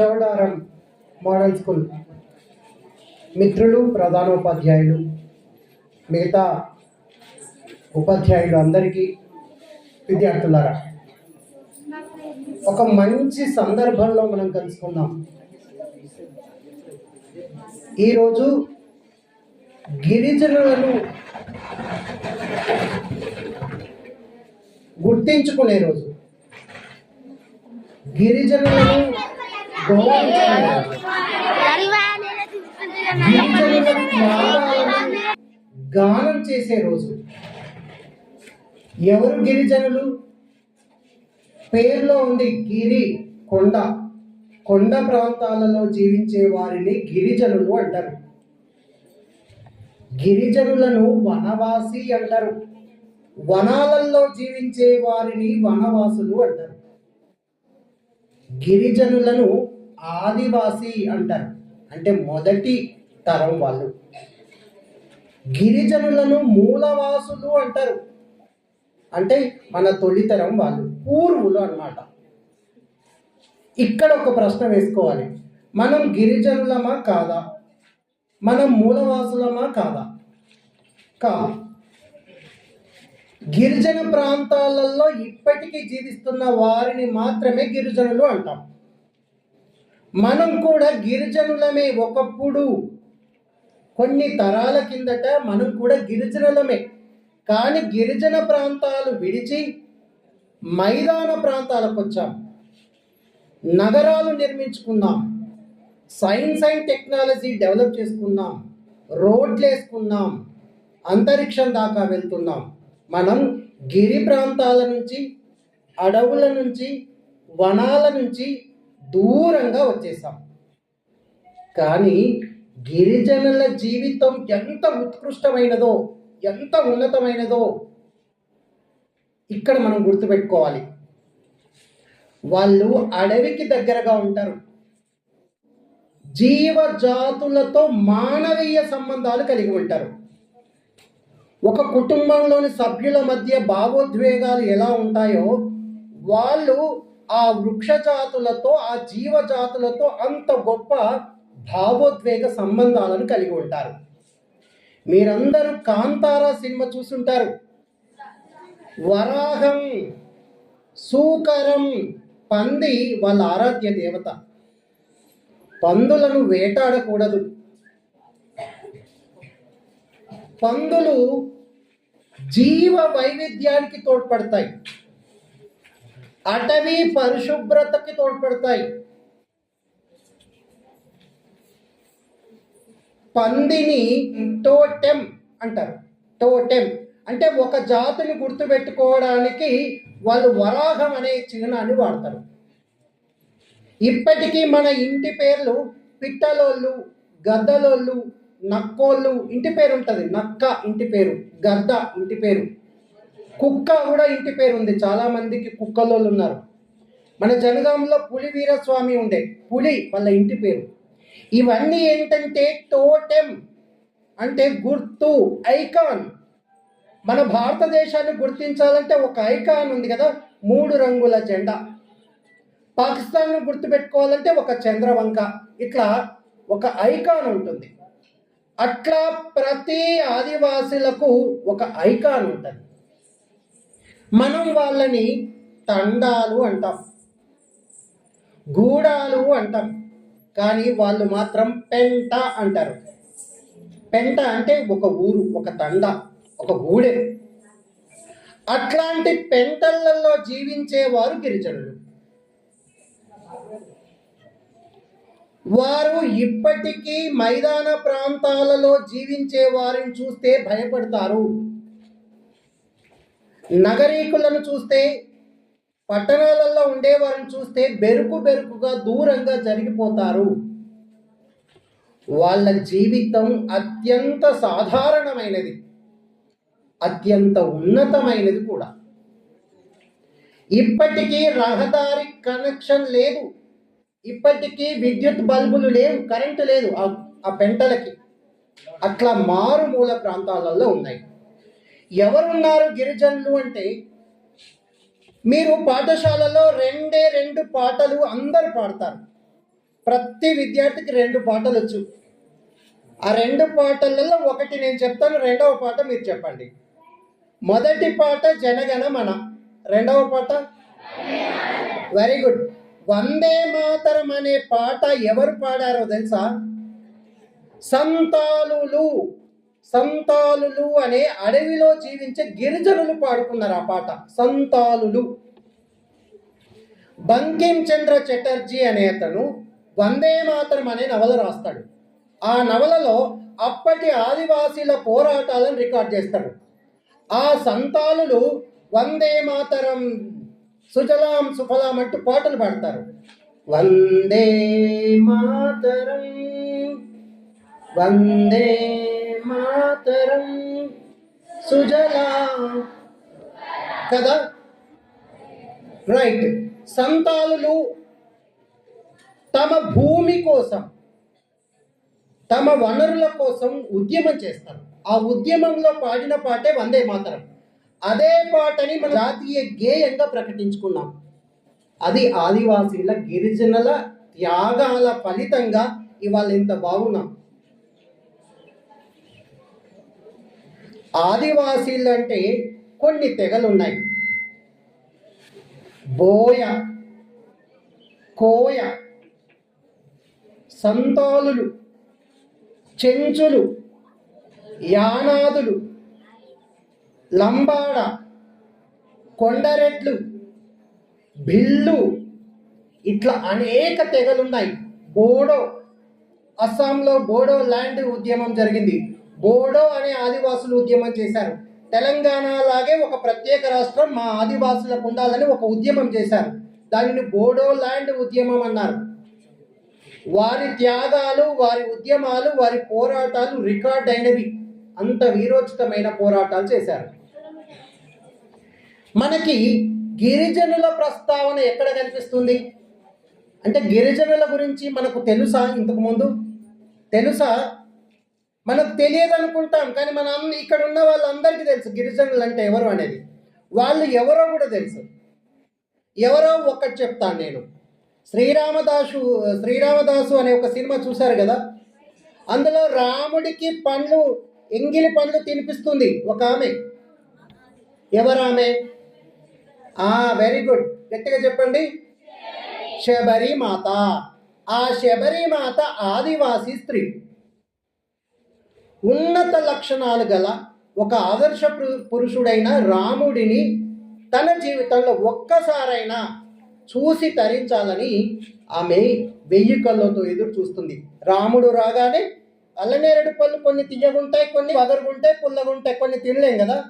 Chowdaram model school. మిత్రులు ప్రధానోపాధ్యాయులు మిగతా ఉపాధ్యాయులు అందరికీ విద్యార్థులారా ఒక మంచి సందర్భంలో మనం కలుసుకుందాం. ఈరోజు గిరిజనులను గుర్తించుకునే రోజు. గిరిజనులను గానం చేసే రోజు ఎవరు గిరిజనులు? పేరులో ఉంది గిరి కొండ. కొండ ప్రాంతాలలో జీవించే వారిని గిరిజనులు అంటారు. గిరిజనులను వనవాసి అంటారు. వనాలలో జీవించే వారిని వనవాసులు అంటారు. గిరిజనులను ఆదివాసి అంటారు. అంటే మొదటి తరం వాళ్ళు. గిరిజనులను మూలవాసులు అంటారు. అంటే మన తొలితరం వాళ్ళు పూర్వులు అన్నమాట. ఇక్కడ ఒక ప్రశ్న వేసుకోవాలి. మనం గిరిజనులమా కాదా? మనం మూలవాసులమా కాదా? కా. గిరిజన ప్రాంతాలలో ఇప్పటికీ జీవిస్తున్న వారిని మాత్రమే గిరిజనులు అంటాం. మనం కూడా గిరిజనులమే ఒకప్పుడు. కొన్ని తరాల కిందట మనం కూడా గిరిజనులమే. కానీ గిరిజన ప్రాంతాలు విడిచి మైదాన ప్రాంతాలకు వచ్చాం. నగరాలు నిర్మించుకున్నాం. సైన్స్ అండ్ టెక్నాలజీ డెవలప్ చేసుకున్నాం. రోడ్లు వేసుకున్నాం. అంతరిక్షం దాకా వెళ్తున్నాం. మనం గిరి ప్రాంతాల నుంచి అడవుల నుంచి వనాల నుంచి దూరంగా వచ్చేసాం కానీ గిరిజనుల జీవితం ఎంత ఉత్కృష్టమైనదో ఎంత ఉన్నతమైనదో ఇక్కడ మనం గుర్తుపెట్టుకోవాలి. వాళ్ళు అడవికి దగ్గరగా ఉంటారు. జీవజాతులతో మానవీయ సంబంధాలు కలిగి ఉంటారు. ఒక కుటుంబంలోని సభ్యుల మధ్య భావోద్వేగాలు ఎలా ఉంటాయో వాళ్ళు ఆ వృక్షజాతులతో ఆ జీవజాతులతో అంత గొప్ప భావోద్వేగ సంబంధాలను కలిగి ఉంటారు. మీరందరూ కాంతారా సినిమా చూసుంటారు. వరాహం సూకరం పంది వాళ్ళ ఆరాధ్య దేవత. పందులను వేటాడకూడదు. పందులు జీవ వైవిధ్యానికి తోడ్పడతాయి. అటవీ పరిశుభ్రతకి తోడ్పడతాయి. పందిని టోటెం అంటారు. టోటెం అంటే ఒక జాతిని గుర్తుపెట్టుకోవడానికి వాళ్ళు వరాహం అనే చిహ్నాన్ని వాడతారు. ఇప్పటికీ మన ఇంటి పేర్లు పిట్టలోళ్ళు గద్దలోళ్ళు నక్కోళ్ళు ఇంటి పేరు ఉంటుంది. నక్క ఇంటి పేరు గద్ద ఇంటి పేరు. కుక్క కూడా ఇంటి పేరు ఉంది. చాలా మందికి కుక్కలోళ్ళు ఉన్నారు. మన జనగాంలో పులి వీరస్వామి ఉండే. పులి వాళ్ళ ఇంటి పేరు. ఇవన్నీ ఏంటంటే టోటెం అంటే గుర్తు ఐకాన్. మన భారతదేశాన్ని గుర్తించాలంటే ఒక ఐకాన్ ఉంది కదా మూడు రంగుల జెండా. పాకిస్తాన్ను గుర్తుపెట్టుకోవాలంటే ఒక చంద్రవంక. ఇట్లా ఒక ఐకాన్ ఉంటుంది. అట్లా ప్రతి ఆదివాసులకు ఒక ఐకాన్ ఉంటుంది. మనం వాళ్ళని తండాలు అంటాం. గూడాలు అంటాం. కానీ వాళ్ళు మాత్రం పెంట అంటారు. పెంట అంటే ఒక ఊరు ఒక తండ ఒక గూడె. అట్లాంటి పెంటలలో జీవించేవారు గిరిజనులు. వారు ఇప్పటికీ మైదాన ప్రాంతాలలో జీవించే వారిని చూస్తే భయపడతారు. నగరీకులను చూస్తే పట్టణాలలో ఉండేవారిని చూస్తే బెరుకు బెరుకుగా దూరంగా జరిగిపోతారు. వాళ్ళ జీవితం అత్యంత సాధారణమైనది. అత్యంత ఉన్నతమైనది కూడా. ఇప్పటికీ రహదారి కనెక్షన్ లేదు. ఇప్పటికీ విద్యుత్ బల్బులు లేవు కరెంటు లేదు ఆ- ఆ పెంటలకి. అట్లా మారుమూల ప్రాంతాలలో ఉన్నాయి. ఎవరున్నారు గిరిజనులు అంటే మీరు పాఠశాలలో రెండే రెండు పాటలు అందరు పాడతారు. ప్రతి విద్యార్థికి రెండు పాటలు వచ్చు. ఆ రెండు పాటలలో ఒకటి నేను చెప్తాను రెండవ పాట మీరు చెప్పండి. మొదటి పాట జనగణ మన. రెండవ పాట? వెరీ గుడ్ వందే మాతరం అనే పాట ఎవరు పాడారో తెలుసా? సంతాలులు సంతాలులు అనే అడవిలో జీవించే గిరిజనులు పాడుకున్నారు ఆ పాట. సంతాలులు. బంకిం చంద్ర చటర్జీ అనే అతను వందే మాతరం అనే నవల రాస్తాడు. ఆ నవలలో అప్పటి ఆదివాసీల పోరాటాలను రికార్డ్ చేస్తాడు. ఆ సంతాలులు వందే మాతరం సుజలాం సుఫలాం అంటూ పాటలు పాడతారు. వందే మాతరం వందే మాతరం సుజలా. కదా? రైట్. సంతాలులు తమ భూమి కోసం తమ వనరుల కోసం ఉద్యమం చేస్తారు. ఆ ఉద్యమంలో పాడిన పాటే వందే మాతరం. అదే పాటని మన జాతీయ గేయంగా ప్రకటించుకున్నాం. అది ఆదివాసీల గిరిజనుల త్యాగాల ఫలితంగా ఇవాళ ఇంత బాగున్నాం. ఆదివాసీలు అంటే కొన్ని తెగలు ఉన్నాయి బోయ కోయ సంతాలులు చెంచులు యానాదులు లంబాడ కొండరెట్లు బిల్లు ఇట్లా అనేక తెగలున్నాయి. బోడో అస్సాంలో బోడో ల్యాండ్ ఉద్యమం జరిగింది. బోడో అనే ఆదివాసులు ఉద్యమం చేశారు. తెలంగాణ లాగే ఒక ప్రత్యేక రాష్ట్రం మా ఆదివాసులకు ఉండాలని ఒక ఉద్యమం చేశారు. దానిని బోడో ల్యాండ్ ఉద్యమం అన్నారు. వారి త్యాగాలు వారి ఉద్యమాలు వారి పోరాటాలు రికార్డ్ అయినవి. అంత వీరోచితమైన పోరాటాలు చేశారు. మనకి గిరిజనుల ప్రస్తావన ఎక్కడ కనిపిస్తుంది? అంటే గిరిజనుల గురించి మనకు తెలుసా ఇంతకుముందు? తెలుసా? మనకు తెలియదు అనుకుంటాం కానీ మన ఇక్కడ ఉన్న వాళ్ళందరికీ తెలుసు గిరిజనులు అంటే ఎవరు అనేది. వాళ్ళు ఎవరో కూడా తెలుసు. ఎవరో ఒక్కటి చెప్తాను నేను. శ్రీరామదాసు శ్రీరామదాసు అనే ఒక సినిమా చూశారు కదా? అందులో రాముడికి పండ్లు ఎంగిలి పండ్లు తినిపిస్తుంది ఒక ఆమె. ఎవరామె? వెరీ గుడ్ గట్టిగా చెప్పండి. శబరిమాత. ఆ శబరిమాత ఆదివాసీ స్త్రీ. ఉన్నత లక్షణాలు గల ఒక ఆదర్శ పురుషుడైన రాముడిని తన జీవితంలో ఒక్కసారైనా చూసి తరించాలని ఆమె వెయ్యి కళ్ళతో ఎదురు చూస్తుంది. రాముడు రాగానే అల్లనేరడు పళ్ళు కొన్ని తీయగుంటాయి కొన్ని వదరుగుంటాయి పుల్లగుంటాయి కొన్ని తినలేం కదా?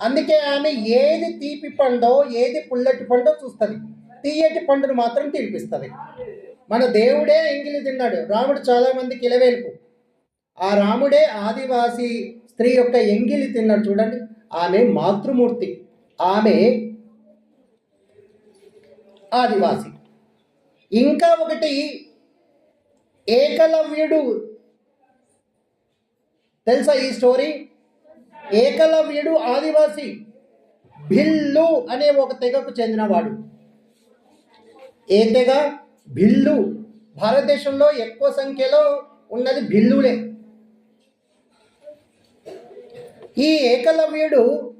అందుకే ఆమె ఏది తీపి పండో ఏది పుల్లటి పండో చూస్తుంది. తీయటి పండును మాత్రం తినిపిస్తుంది. మన దేవుడే ఎంగిలి తిన్నాడు. రాముడు చాలామందికి ఇలవేలుపు. ఆ రాముడే ఆదివాసి స్త్రీ యొక్క ఎంగిలి తిన్నాడు చూడండి. ఆమె మాతృమూర్తి. ఆమె ఆదివాసి. ఇంకా ఒకటి ఏకలవ్యుడు. తెలుసా ఈ స్టోరీ? ఏకలవ్యుడు ఆదివాసి. భిల్లు అనే ఒక తెగకు చెందినవాడు. ఏ తెగ? భిల్లు. భారతదేశంలో ఎక్కువ సంఖ్యలో ఉన్నది భిల్లులే. ఈ ఏకలవ్యుడు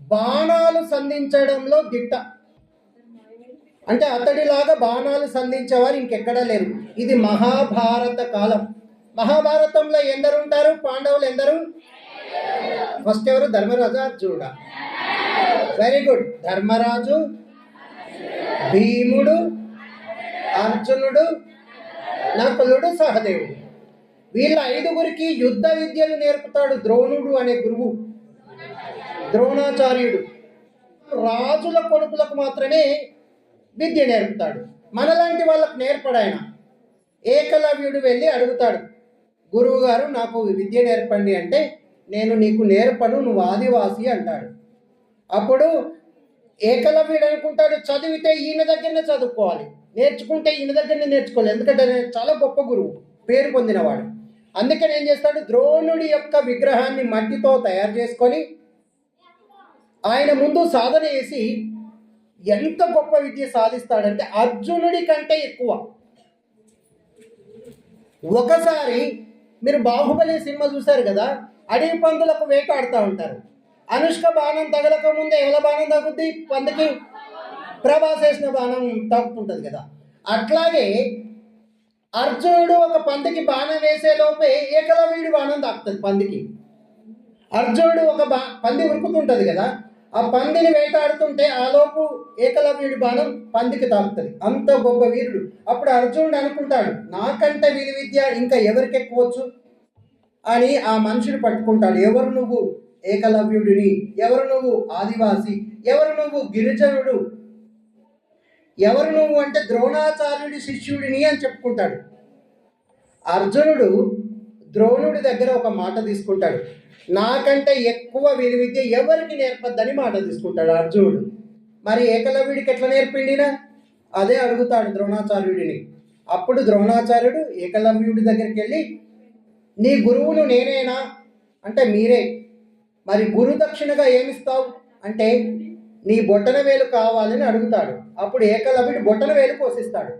బాణాలు సంధించడంలో దిట్ట. అంటే అతడిలాగా బాణాలు సంధించేవారు ఇంకెక్కడా లేరు. ఇది మహాభారత కాలం. మహాభారతంలో ఎందరు ఉంటారు పాండవులు ఎందరు? ఫస్ట్ ఎవరు? ధర్మరాజు అర్జునుడా. వెరీ గుడ్ ధర్మరాజు భీముడు అర్జునుడు నకులుడు సహదేవుడు. వీళ్ళ ఐదుగురికి యుద్ధ విద్యలు నేర్పుతాడు ద్రోణుడు అనే గురువు. ద్రోణాచార్యుడు. రాజుల కొడుకులకు మాత్రమే విద్య నేర్పుతాడు. మనలాంటి వాళ్ళకు నేర్పడాయన ఏకలవ్యుడు వెళ్ళి అడుగుతాడు గురువు గారు నాకు విద్య నేర్పండి అంటే నేను నీకు నేర్పను నువ్వు ఆదివాసి అంటాడు. అప్పుడు ఏకలవ్యుడు అనుకుంటాడు చదివితే ఈయన దగ్గరనే చదువుకోవాలి. నేర్చుకుంటే ఈయన దగ్గరనే నేర్చుకోవాలి. ఎందుకంటే చాలా గొప్ప గురువు పేరు పొందినవాడు. అందుకని ఏం చేస్తాడు? ద్రోణుడి యొక్క విగ్రహాన్ని మట్టితో తయారు చేసుకొని ఆయన ముందు సాధన చేసి ఎంత గొప్ప విద్య సాధిస్తాడంటే అర్జునుడి కంటే ఎక్కువ. ఒకసారి మీరు బాహుబలి సినిమా చూశారు కదా అడవి పందులకు వేటాడుతూ ఉంటారు. అనుష్క బాణం తగలక ముందే ఎవల బాణం తగ్గుద్ది పందుకి ప్రభాస్ వేసిన బాణం తగ్గుతుంటుంది కదా. అట్లాగే అర్జునుడు ఒక పందికి బాణం వేసే లోపే ఏకలవ్యుడి బాణం తాకుతుంది పందికి. అర్జునుడు ఒక బా పంది ఉరుకుతుంటుంది కదా ఆ పందిని వేటాడుతుంటే ఆ లోపు ఏకలవ్యుడి బాణం పందికి తాకుతుంది. అంత గొప్ప వీరుడు. అప్పుడు అర్జునుడు అనుకుంటాడు నాకంటే వీరి విద్య ఇంకా ఎవరికి ఎక్కువచ్చు? అని ఆ మనిషిని పట్టుకుంటాడు. ఎవరు నువ్వు ఏకలవ్యుడిని? ఎవరు నువ్వు ఆదివాసి? ఎవరు నువ్వు గిరిజనుడు? ఎవరు నువ్వు అంటే ద్రోణాచార్యుడి శిష్యుడిని అని చెప్పుకుంటాడు. అర్జునుడు ద్రోణుడి దగ్గర ఒక మాట తీసుకుంటాడు. నాకంటే ఎక్కువ వీరి విద్య ఎవరికి నేర్పద్దని మాట తీసుకుంటాడు అర్జునుడు. మరి ఏకలవ్యుడికి ఎట్లా నేర్పిండినా? అదే అడుగుతాడు ద్రోణాచార్యుడిని. అప్పుడు ద్రోణాచార్యుడు ఏకలవ్యుడి దగ్గరికి వెళ్ళి నీ గురువును నేనేనా? అంటే మీరే. మరి గురుదక్షిణగా ఏమిస్తావు? అంటే నీ బొట్టన వేలు కావాలని అడుగుతాడు. అప్పుడు ఏకలవ్యుడు బొట్టన వేలు పోషిస్తాడు.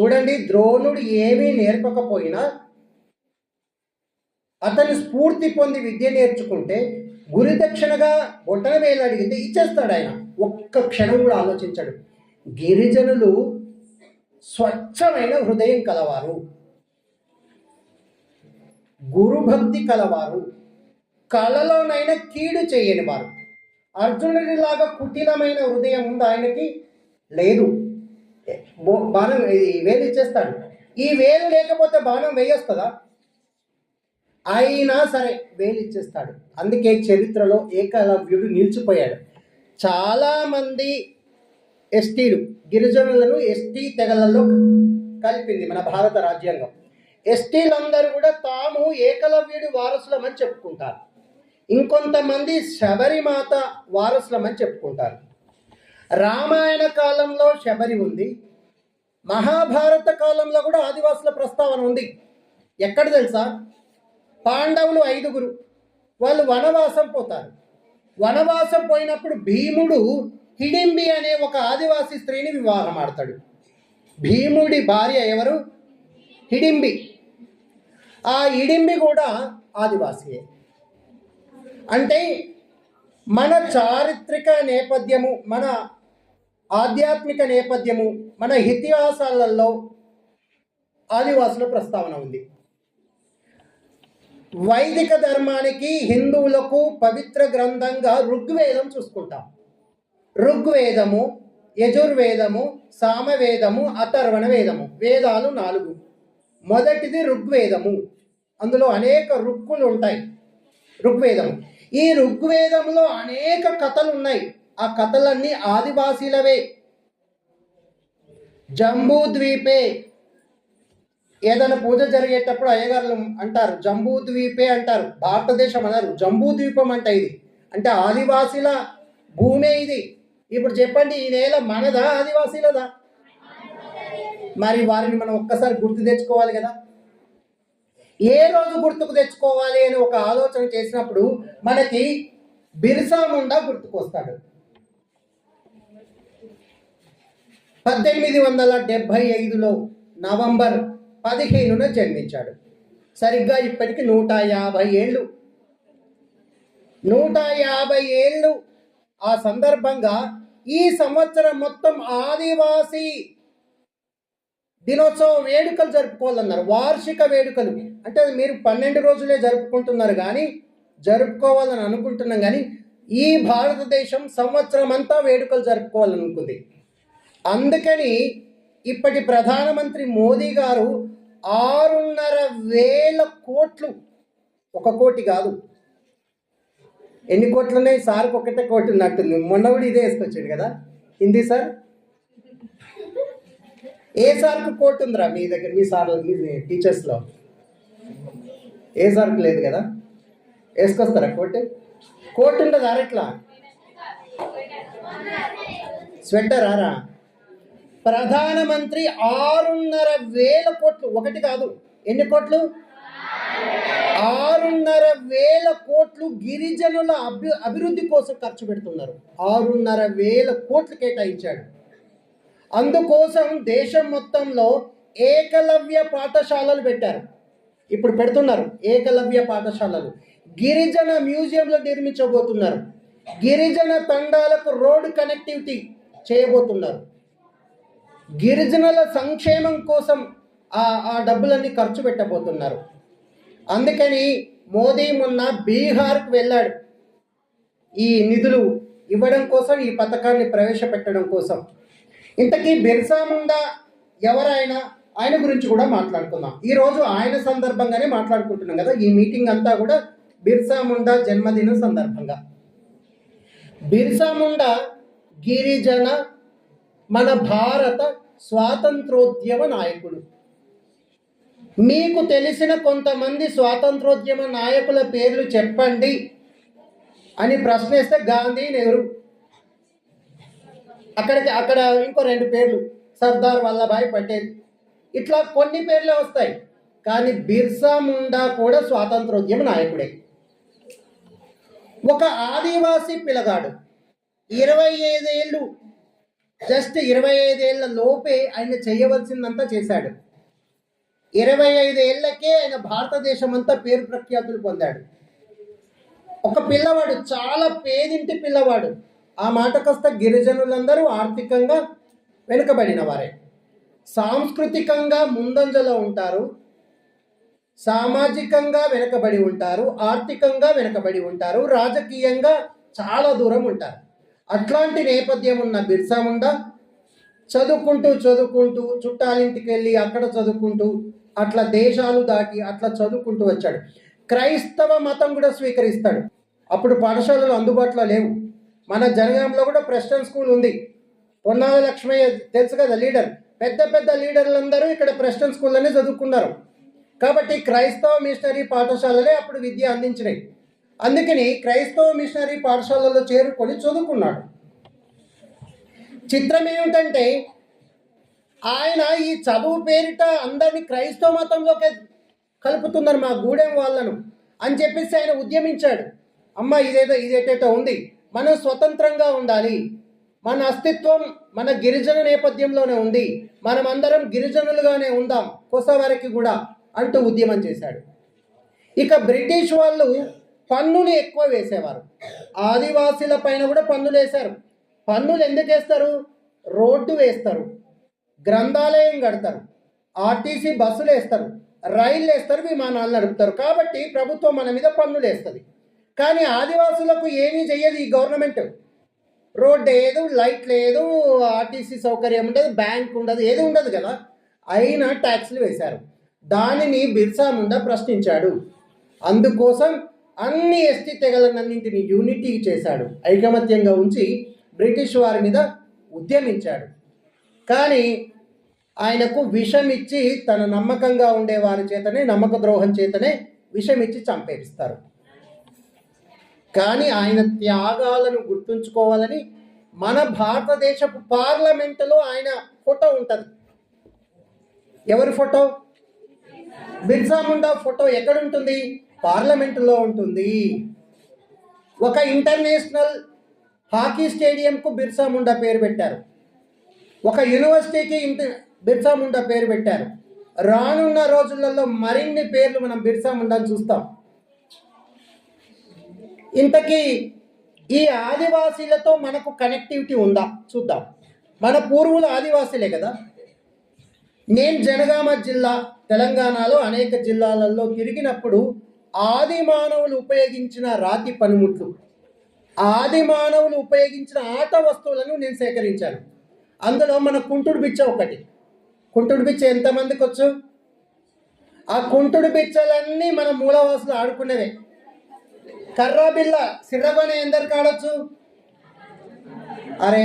చూడండి ద్రోణుడు ఏమీ నేర్పకపోయినా అతను స్ఫూర్తి పొంది విద్య నేర్చుకుంటే గురుదక్షిణగా బొట్టన వేలు అడిగితే ఇచ్చేస్తాడు ఆయన. ఒక్క క్షణం కూడా ఆలోచించాడు. గిరిజనులు స్వచ్ఛమైన హృదయం కలవారు. గురుభక్తి కలవారు. కళలోనైనా కీడు చేయని వారు అర్జునుడిలాగా కుటిలమైన హృదయం ఉంది ఆయనకి? లేదు. బాణం ఈ వేలు ఇచ్చేస్తాడు. ఈ వేలు లేకపోతే బాణం వేయొస్తుందా? అయినా సరే వేలు ఇచ్చేస్తాడు. అందుకే చరిత్రలో ఏకలవ్యుడు నిలిచిపోయాడు. చాలామంది ఎస్టీలు గిరిజనులను ఎస్టీ తెగలలో కలిపింది మన భారత రాజ్యాంగం. ఎస్టీలందరూ కూడా తాము ఏకలవ్యుడి వారసులమని చెప్పుకుంటారు. ఇంకొంతమంది శబరిమాత వారసులమని చెప్పుకుంటారు. రామాయణ కాలంలో శబరి ఉంది. మహాభారత కాలంలో కూడా ఆదివాసుల ప్రస్తావన ఉంది. ఎక్కడ తెలుసా? పాండవులు ఐదుగురు వాళ్ళు వనవాసం పోతారు. వనవాసం పోయినప్పుడు భీముడు హిడింబి అనే ఒక ఆదివాసి స్త్రీని వివాహం ఆడతాడు. భీముడి భార్య ఎవరు? హిడింబి. ఆ హిడింబి కూడా ఆదివాసియే. అంటే మన చారిత్రక నేపథ్యము మన ఆధ్యాత్మిక నేపథ్యము మన ఇతిహాసాలలో ఆదివాసుల ప్రస్తావన ఉంది. వైదిక ధర్మానికి హిందువులకు పవిత్ర గ్రంథంగా ఋగ్వేదం చూసుకుంటాం. ఋగ్వేదము యజుర్వేదము సామవేదము అథర్వణ వేదము వేదాలు నాలుగు. మొదటిది ఋగ్వేదము. అందులో అనేక రుక్కులు ఉంటాయి. ఋగ్వేదము. ఈ ఋగ్వేదంలో అనేక కథలు ఉన్నాయి ఆ కథలన్నీ ఆదివాసీలవే. జంబూ ద్వీపే. ఏదైనా పూజ జరిగేటప్పుడు అయ్యగారులు అంటారు జంబూ ద్వీపే అంటారు. భారతదేశం అన్నారు జంబూ ద్వీపం అంట ఇది. అంటే ఆదివాసీల భూమే ఇది. ఇప్పుడు చెప్పండి ఈ నేల మనదా ఆదివాసీలదా? మరి వారిని మనం ఒక్కసారి గుర్తు తెచ్చుకోవాలి కదా. ఏ రోజు గుర్తుకు తెచ్చుకోవాలి అని ఒక ఆలోచన చేసినప్పుడు మనకి బిర్సా ముండా గుర్తుకొస్తాడు. పద్దెనిమిది వందల డెబ్భై ఐదులో నవంబర్ పదిహేనున జన్మించాడు. సరిగ్గా ఇప్పటికి నూట యాభై ఏళ్ళు. నూట యాభై ఏళ్ళు. ఆ సందర్భంగా ఈ సంవత్సరం మొత్తం ఆదివాసీ దినోత్సవ వేడుకలు జరుపుకోవాలన్నారు. వార్షిక వేడుకలు. అంటే అది మీరు పన్నెండు రోజులే జరుపుకుంటున్నారు కానీ జరుపుకోవాలని అనుకుంటున్నాం కానీ ఈ భారతదేశం సంవత్సరం అంతా వేడుకలు జరుపుకోవాలనుకుంది. అందుకని ఇప్పటి ప్రధానమంత్రి మోదీ గారు ఆరున్నర వేల కోట్లు ఒక కోటి కాదు. ఎన్ని కోట్లు ఉన్నాయి సార్కి ఒకటే కోటి ఉన్నట్టుంది. మొన్న కూడా ఇదే వేసుకొచ్చాడు కదా. హిందీ సార్? ఏ సార్కు కోట్ ఉందిరా మీ దగ్గర మీ సార్ మీ టీచర్స్లో? ఏ సార్కు లేదు కదా? వేసుకొస్తారా కోట్? కోట్ ఉండదు అరెట్లా స్వెటర్ ఆరా? ప్రధానమంత్రి ఆరున్నర వేల కోట్లు ఒకటి కాదు. ఎన్ని కోట్లు? ఆరున్నర వేల కోట్లు గిరిజనుల అభి అభివృద్ధి కోసం ఖర్చు పెడుతున్నారు. ఆరున్నర వేల కోట్లు కేటాయించాడు. అందుకోసం దేశం మొత్తంలో ఏకలవ్య పాఠశాలలు పెట్టారు. ఇప్పుడు పెడుతున్నారు ఏకలవ్య పాఠశాలలు. గిరిజన మ్యూజియంలో నిర్మించబోతున్నారు. గిరిజన తండాలకు రోడ్ కనెక్టివిటీ చేయబోతున్నారు. గిరిజనుల సంక్షేమం కోసం ఆ ఆ డబ్బులన్నీ ఖర్చు పెట్టబోతున్నారు. అందుకని మోదీ మొన్న బీహార్కు వెళ్ళాడు. ఈ నిధులు ఇవ్వడం కోసం ఈ పథకాన్ని ప్రవేశపెట్టడం కోసం. ఇంతకీ బిర్సా ముండా ఎవరైనా ఆయన గురించి కూడా మాట్లాడుకుందాం. ఈరోజు ఆయన సందర్భంగానే మాట్లాడుకుంటున్నాం కదా ఈ మీటింగ్ అంతా కూడా బిర్సా ముండా జన్మదినం సందర్భంగా. బిర్సా ముండా గిరిజన మన భారత స్వాతంత్రోద్యమ నాయకుడు. మీకు తెలిసిన కొంతమంది స్వాతంత్రోద్యమ నాయకుల పేర్లు చెప్పండి అని ప్రశ్నిస్తే గాంధీ నెహ్రూ అక్కడికి అక్కడ ఇంకో రెండు పేర్లు. సర్దార్ వల్లభాయ్ పటేల్. ఇట్లా కొన్ని పేర్లే వస్తాయి. కానీ బిర్సా ముండా కూడా స్వాతంత్రోద్యమ నాయకుడే. ఒక ఆదివాసీ పిల్లగాడు. ఇరవై ఐదేళ్ళు జస్ట్ ఇరవై ఐదేళ్ళ లోపే ఆయన చేయవలసిందంతా చేశాడు. ఇరవై ఐదేళ్ళకే ఆయన భారతదేశం అంతా పేరు ప్రఖ్యాతులు పొందాడు. ఒక పిల్లవాడు చాలా పేదింటి పిల్లవాడు. ఆ మాటకొస్తే గిరిజనులందరూ ఆర్థికంగా వెనుకబడిన వారే. సాంస్కృతికంగా ముందంజలో ఉంటారు. సామాజికంగా వెనుకబడి ఉంటారు. ఆర్థికంగా వెనుకబడి ఉంటారు. రాజకీయంగా చాలా దూరం ఉంటారు. అట్లాంటి నేపథ్యం ఉన్న బిర్సా ముండా చదువుకుంటూ చదువుకుంటూ చుట్టాలింటికి వెళ్ళి అక్కడ చదువుకుంటూ అట్లా దేశాలు దాటి అట్లా చదువుకుంటూ వచ్చాడు. క్రైస్తవ మతం కూడా స్వీకరిస్తాడు. అప్పుడు పాఠశాలలు అందుబాటులో లేవు. మన జనగాంలో కూడా ప్రెస్టన్ స్కూల్ ఉంది. పొన్నాల లక్ష్మయ్య తెలుసు కదా లీడర్? పెద్ద పెద్ద లీడర్లందరూ ఇక్కడ ప్రెస్టన్ స్కూల్లోనే చదువుకున్నారు. కాబట్టి క్రైస్తవ మిషనరీ పాఠశాలలే అప్పుడు విద్య అందించినాయి. అందుకని క్రైస్తవ మిషనరీ పాఠశాలలో చేరుకొని చదువుకున్నాడు. చిత్రం ఏమిటంటే ఆయన ఈ చదువు పేరిట అందరినీ క్రైస్తవ మతంలోకి కలుపుతున్నారు మా గూడెం వాళ్ళను అని చెప్పేసి ఆయన ఉద్యమించాడు. అమ్మ ఇదేదో ఇదేటేటో ఉంది. మనం స్వతంత్రంగా ఉండాలి. మన అస్తిత్వం మన గిరిజన నేపథ్యంలోనే ఉంది. మనం అందరం గిరిజనులుగానే ఉందాం కొసవరకు కూడా అంటూ ఉద్యమం చేశాడు. ఇక బ్రిటిష్ వాళ్ళు పన్నులు ఎక్కువ వేసేవారు. ఆదివాసీల పైన కూడా పన్నులు వేశారు. పన్నులు ఎందుకు వేస్తారు రోడ్డు వేస్తారు. గ్రంథాలయం కడతారు. ఆర్టీసీ బస్సులు వేస్తారు. రైళ్ళు వేస్తారు విమానాలు నడుపుతారు. కాబట్టి ప్రభుత్వం మన మీద పన్నులు వేస్తుంది. కానీ ఆదివాసులకు ఏమీ చెయ్యదు ఈ గవర్నమెంట్. రోడ్ లేదు లైట్ లేదు ఆర్టీసీ సౌకర్యం ఉండదు బ్యాంక్ ఉండదు ఏది ఉండదు కదా. అయినా ట్యాక్స్లు వేశారు. దానిని బిర్సా ముండా ప్రశ్నించాడు. అందుకోసం అన్ని ఎస్టీ తెగలన్నింటినీ యూనిటీ చేశాడు. ఐకమత్యంగా ఉంచి బ్రిటిష్ వారి మీద ఉద్యమించాడు. కానీ ఆయనకు విషం ఇచ్చి తన నమ్మకంగా ఉండే వారి చేతనే నమ్మక ద్రోహం చేతనే విషం ఇచ్చి చంపేపిస్తారు. కానీ ఆయన త్యాగాలను గుర్తుంచుకోవాలని మన భారతదేశపు పార్లమెంటులో ఆయన ఫోటో ఉంటుంది. ఎవరి ఫోటో? బిర్సా ముండా ఫోటో ఎక్కడ ఉంటుంది పార్లమెంటులో ఉంటుంది. ఒక ఇంటర్నేషనల్ హాకీ స్టేడియంకు బిర్సా ముండా పేరు పెట్టారు. ఒక యూనివర్సిటీకి ఇంటర్ బిర్సా ముండా పేరు పెట్టారు. రానున్న రోజులలో మరిన్ని పేర్లు మనం బిర్సా ముండాని చూస్తాం. ఇంతకీ ఈ ఆదివాసీలతో మనకు కనెక్టివిటీ ఉందా? చూద్దాం. మన పూర్వులు ఆదివాసీలే కదా? నేను జనగామ జిల్లా తెలంగాణలో అనేక జిల్లాలలో తిరిగినప్పుడు ఆది మానవులు ఉపయోగించిన రాతి పనిముట్లు ఆది మానవులు ఉపయోగించిన ఆట వస్తువులను నేను సేకరించాను. అందులో మన కుంటుడు బిచ్చ ఒకటి. కుంటుడు బిచ్చ ఎంతమందికి వచ్చు ఆ కుంటుడు బిచ్చలన్నీ మన మూలవాసులు ఆడుకునేవే. కర్రా బిల్ల సిర్రగొని ఎందరికి ఆడొచ్చు అరే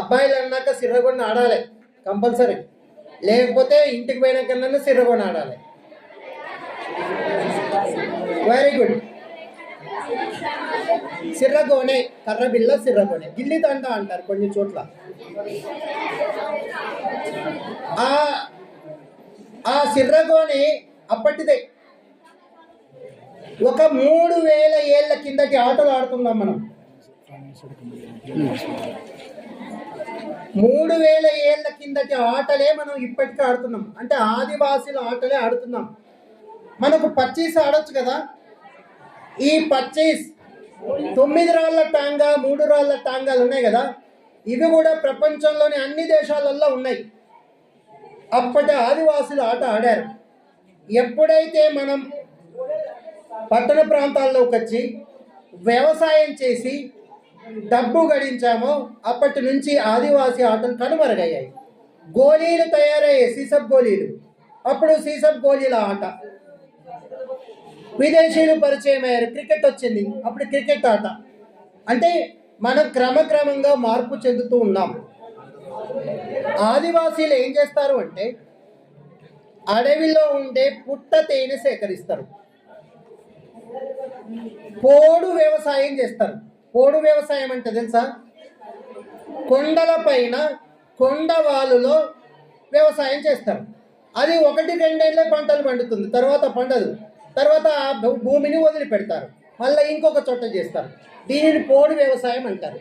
అబ్బాయిలు అన్నాక సిర్రగొని ఆడాలి కంపల్సరీ. లేకపోతే ఇంటికి పోయినాకన్నా సిర్రగొని ఆడాలి. వెరీ గుడ్ సిర్రగోనే కర్ర బిల్ల సిర్రగోనే గిల్లి దండ అంటారు కొన్ని చోట్ల. ఆ సిర్రగోని అప్పటిదే. ఒక మూడు వేల ఏళ్ళ కిందటి ఆటలు ఆడుతున్నాం మనం. మూడు వేల ఏళ్ళ కిందటి ఆటలే మనం ఇప్పటికీ ఆడుతున్నాం. అంటే ఆదివాసీల ఆటలే ఆడుతున్నాం. మనకు పచ్చీస్ ఆడొచ్చు కదా? ఈ పచ్చీస్ తొమ్మిది రాళ్ళ టాంగా మూడు రాళ్ళ టాంగాలు ఉన్నాయి కదా? ఇవి కూడా ప్రపంచంలోని అన్ని దేశాలలో ఉన్నాయి. అప్పటి ఆదివాసులు ఆట ఆడారు. ఎప్పుడైతే మనం పట్టణ ప్రాంతాల్లోకి వచ్చి వ్యవసాయం చేసి డబ్బు గడించామో అప్పటి నుంచి ఆదివాసీ ఆటలు కనుమరుగయ్యాయి. గోళీలు తయారయ్యాయి సీసప్ గోళీలు. అప్పుడు సీసప్ గోళీల ఆట. విదేశీయులు పరిచయం అయ్యారు క్రికెట్ వచ్చింది. అప్పుడు క్రికెట్ ఆట. అంటే మనం క్రమక్రమంగా మార్పు చెందుతూ ఉన్నాం. ఆదివాసీలు ఏం చేస్తారు అంటే అడవిలో ఉండే పుట్ట తేనె సేకరిస్తారు. పోడు వ్యవసాయం చేస్తారు. పోడు వ్యవసాయం అంటే తెలుసా? కొండల పైన కొండవాలులో వ్యవసాయం చేస్తారు. అది ఒకటి రెండేళ్ళే పంటలు పండుతుంది. తర్వాత పండదు. తర్వాత ఆ భూమిని వదిలిపెడతారు. మళ్ళీ ఇంకొక చోట చేస్తారు. దీనిని పోడు వ్యవసాయం అంటారు.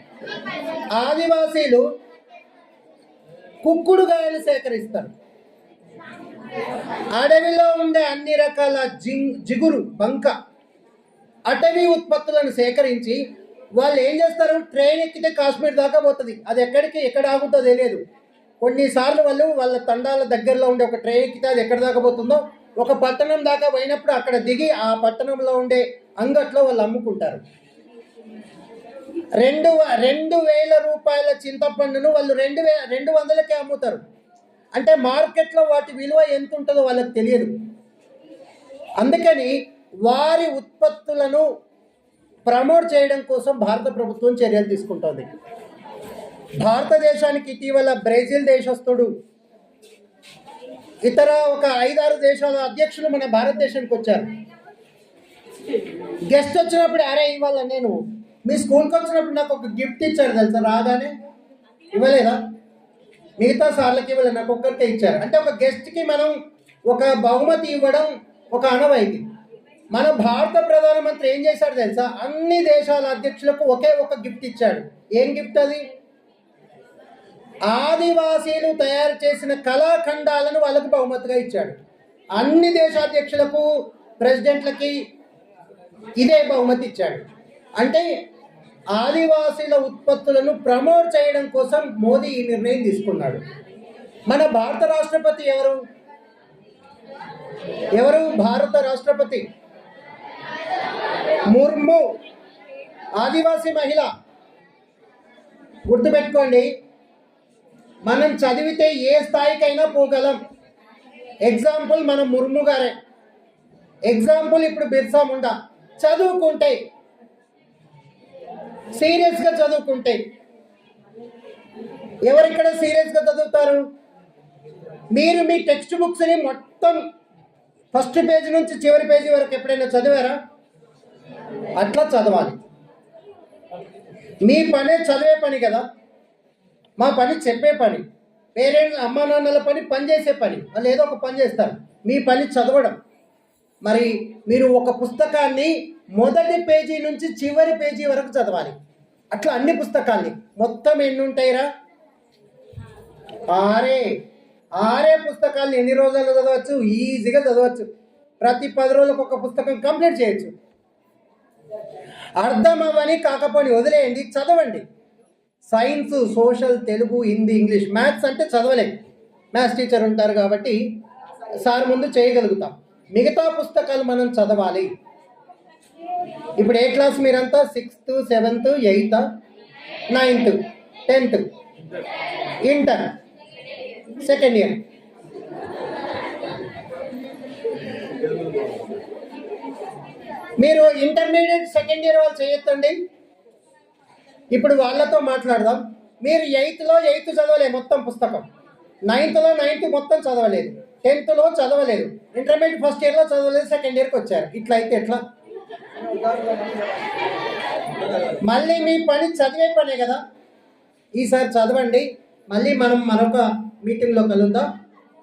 ఆదివాసీలు కుక్కుడుగాయలు సేకరిస్తారు. అడవిలో ఉండే అన్ని రకాల జింగ్ జిగురు బంక అటవీ ఉత్పత్తులను సేకరించి వాళ్ళు ఏం చేస్తారు? ట్రైన్ ఎక్కితే కాశ్మీర్ దాకా పోతుంది. అది ఎక్కడికి ఎక్కడ ఆగుతుందో తెలియదు. కొన్నిసార్లు వాళ్ళు వాళ్ళ తండాల దగ్గరలో ఉండే ఒక ట్రైన్ ఎక్కితే అది ఎక్కడ దాకా పోతుందో ఒక పట్టణం దాకా పోయినప్పుడు అక్కడ దిగి ఆ పట్టణంలో ఉండే అంగట్లో వాళ్ళు అమ్ముకుంటారు. రెండు రెండు వేల రూపాయల చింతపండును వాళ్ళు రెండు వే రెండు వందలకే అమ్ముతారు. అంటే మార్కెట్లో వాటి విలువ ఎంత ఉంటుందో వాళ్ళకి తెలియదు. అందుకని వారి ఉత్పత్తులను ప్రమోట్ చేయడం కోసం భారత ప్రభుత్వం చర్యలు తీసుకుంటోంది. భారతదేశానికి ఇటీవల బ్రెజిల్ దేశస్థుడు ఇతర ఒక ఐదారు దేశాల అధ్యక్షులు మన భారతదేశానికి వచ్చారు. గెస్ట్ వచ్చినప్పుడు అరే ఇవాళ నేను మీ స్కూల్కి వచ్చినప్పుడు నాకు ఒక గిఫ్ట్ ఇచ్చారు తెలుసా? రాగానే ఇవ్వలేదా? మిగతా సార్లకి ఇవ్వలేదు నాకు ఒక్కరికే ఇచ్చారు. అంటే ఒక గెస్ట్కి మనం ఒక బహుమతి ఇవ్వడం ఒక అనవైతి మన భారత ప్రధానమంత్రి ఏం చేశాడు తెలుసా? అన్ని దేశాల అధ్యక్షులకు ఒకే ఒక గిఫ్ట్ ఇచ్చాడు. ఏం గిఫ్ట్ అది? ఆదివాసీలు తయారు చేసిన కళాఖండాలను వాళ్ళకు బహుమతిగా ఇచ్చాడు. అన్ని దేశాధ్యక్షులకు ప్రెసిడెంట్లకి ఇదే బహుమతి ఇచ్చాడు. అంటే ఆదివాసీల ఉత్పత్తులను ప్రమోట్ చేయడం కోసం మోదీ ఈ నిర్ణయం తీసుకున్నాడు. మన భారత రాష్ట్రపతి ఎవరు? ఎవరు? భారత రాష్ట్రపతి. ముర్ము ఆదివాసీ మహిళ. గుర్తుపెట్టుకోండి మనం చదివితే ఏ స్థాయికైనా పోగలం. ఎగ్జాంపుల్ మన ముర్ము గారే. ఎగ్జాంపుల్ ఇప్పుడు బిర్సా ముండా. చదువుకుంటే సీరియస్గా చదువుకుంటే ఎవరిక్కడ సీరియస్గా చదువుతారు? మీరు మీ టెక్స్ట్ బుక్స్ని మొత్తం ఫస్ట్ పేజీ నుంచి చివరి పేజీ వరకు ఎప్పుడైనా చదివారా? అట్లా చదవాలి. మీ పనే చదివే పని కదా. మా పని చెప్పే పని. పేరెంట్స్ అమ్మా నాన్నల పని పని చేసే పని. వాళ్ళు ఏదో ఒక పని చేస్తారు. మీ పని చదవడం. మరి మీరు ఒక పుస్తకాన్ని మొదటి పేజీ నుంచి చివరి పేజీ వరకు చదవాలి. అట్లా అన్ని పుస్తకాల్ని. మొత్తం ఎన్ని ఉంటాయిరా ఆరే. ఆరే పుస్తకాల్ని ఎన్ని రోజుల్లో చదవచ్చు? ఈజీగా చదవచ్చు. ప్రతి పది రోజులకు ఒక పుస్తకం కంప్లీట్ చేయొచ్చు. అర్థమవని కాకపోని వదిలేయండి చదవండి. Science social Telugu Hindi English maths అంటే చదవలేం. మ్యాథ్స్ టీచర్ ఉంటారు కాబట్టి సార్ ముందు చేయగలుగుతాం. మిగతా పుస్తకాలు మనం చదవాలి. ఇప్పుడు ఏ క్లాస్ మీరంతా? Sixth seventh eighth ninth tenth inter second year. మీరు ఇంటర్మీడియట్ సెకండ్ ఇయర్ వాళ్ళు చేయొద్దండి. ఇప్పుడు వాళ్ళతో మాట్లాడదాం. మీరు ఎయిత్లో ఎయిత్ చదవలే మొత్తం పుస్తకం. నైన్త్లో నైన్త్ మొత్తం చదవలేదు. టెన్త్లో చదవలేదు. ఇంటర్మీడియట్ ఫస్ట్ ఇయర్లో చదవలేదు సెకండ్ ఇయర్కి వచ్చారు. ఇట్లా అయితే ఎట్లా? మళ్ళీ మీ పని చదివే పనే కదా. ఈసారి చదవండి. మళ్ళీ మనం మరొక మీటింగ్లో కలుద్దాం.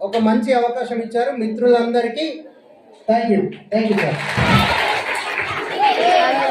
ఒక మంచి అవకాశం ఇచ్చారు. మిత్రులందరికీ thank you thank you sir Amen.